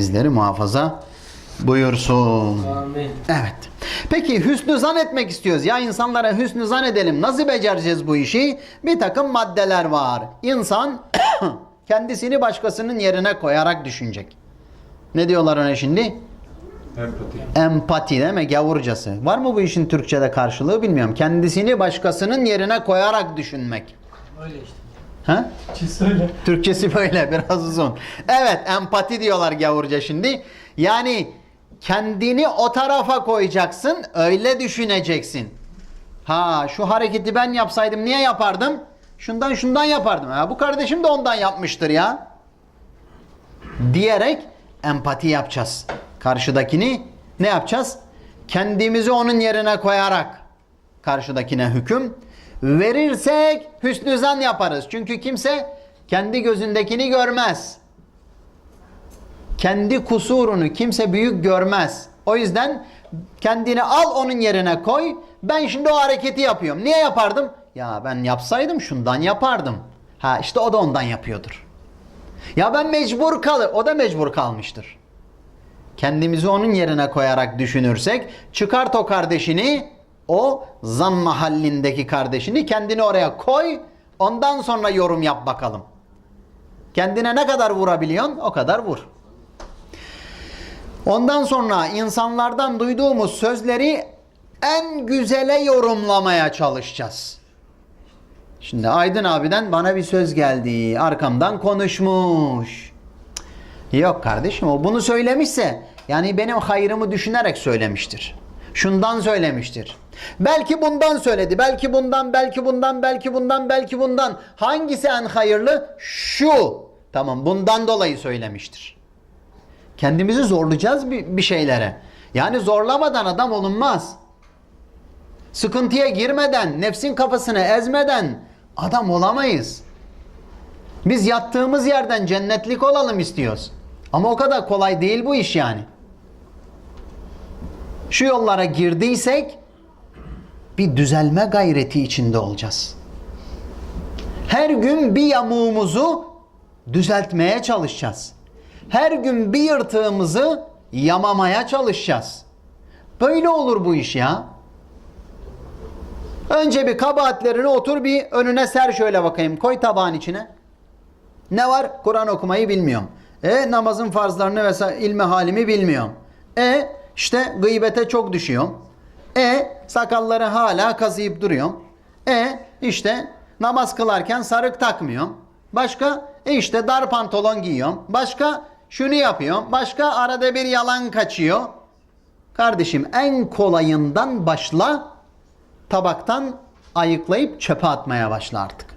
bizleri muhafaza buyursun. Amin. Evet. Peki hüsnü zan etmek istiyoruz. Ya insanlara hüsnü zan edelim. Nasıl becereceğiz bu işi? Bir takım maddeler var. İnsan kendisini başkasının yerine koyarak düşünecek. Ne diyorlar ona şimdi? Empati. Empati değil mi? Gavurcası. Var mı bu işin Türkçe'de karşılığı bilmiyorum. Kendisini başkasının yerine koyarak düşünmek. Öyle işte. Ha? Söyle. Türkçesi böyle biraz uzun. Evet empati diyorlar gavurca şimdi. Yani kendini o tarafa koyacaksın öyle düşüneceksin. Ha şu hareketi ben yapsaydım niye yapardım? Şundan şundan yapardım. Ha, bu kardeşim de ondan yapmıştır ya. Diyerek empati yapacağız. Karşıdakini ne yapacağız? Kendimizi onun yerine koyarak karşıdakine hüküm verirsek hüsnü zan yaparız. Çünkü kimse kendi gözündekini görmez. Kendi kusurunu kimse büyük görmez. O yüzden kendini al onun yerine koy. Ben şimdi o hareketi yapıyorum. Niye yapardım? Ya ben yapsaydım şundan yapardım. Ha işte o da ondan yapıyordur. Ya ben mecbur kalır. O da mecbur kalmıştır. Kendimizi onun yerine koyarak düşünürsek çıkart o kardeşini o zan mahallindeki kardeşini kendini oraya koy ondan sonra yorum yap bakalım. Kendine ne kadar vurabiliyorsun o kadar vur. Ondan sonra insanlardan duyduğumuz sözleri en güzele yorumlamaya çalışacağız. Şimdi Aydın abiden bana bir söz geldi. Arkamdan konuşmuş. Yok kardeşim o bunu söylemişse yani benim hayrımı düşünerek söylemiştir. Şundan söylemiştir. Belki bundan söyledi. Belki bundan, belki bundan, belki bundan, belki bundan. Hangisi en hayırlı? Şu. Tamam bundan dolayı söylemiştir. Kendimizi zorlayacağız bir, şeylere. Yani zorlamadan adam olunmaz. Sıkıntıya girmeden, nefsin kafasını ezmeden adam olamayız. Biz yattığımız yerden cennetlik olalım istiyoruz. Ama o kadar kolay değil bu iş yani. Şu yollara girdiysek bir düzelme gayreti içinde olacağız. Her gün bir yamuğumuzu düzeltmeye çalışacağız. Her gün bir yırtığımızı yamamaya çalışacağız. Böyle olur bu iş ya. Önce bir kabahatlerini otur bir önüne ser şöyle bakayım. Koy tabağın içine. Ne var? Kur'an okumayı bilmiyorum. E namazın farzlarını vesaire ilmi halimi bilmiyorum. E işte gıybete çok düşüyorum. E sakalları hala kazıyıp duruyorum. E işte namaz kılarken sarık takmıyorum. Başka e işte dar pantolon giyiyorum. Başka şunu yapıyorum. Başka arada bir yalan kaçıyor. Kardeşim en kolayından başla tabaktan ayıklayıp çöpe atmaya başla artık.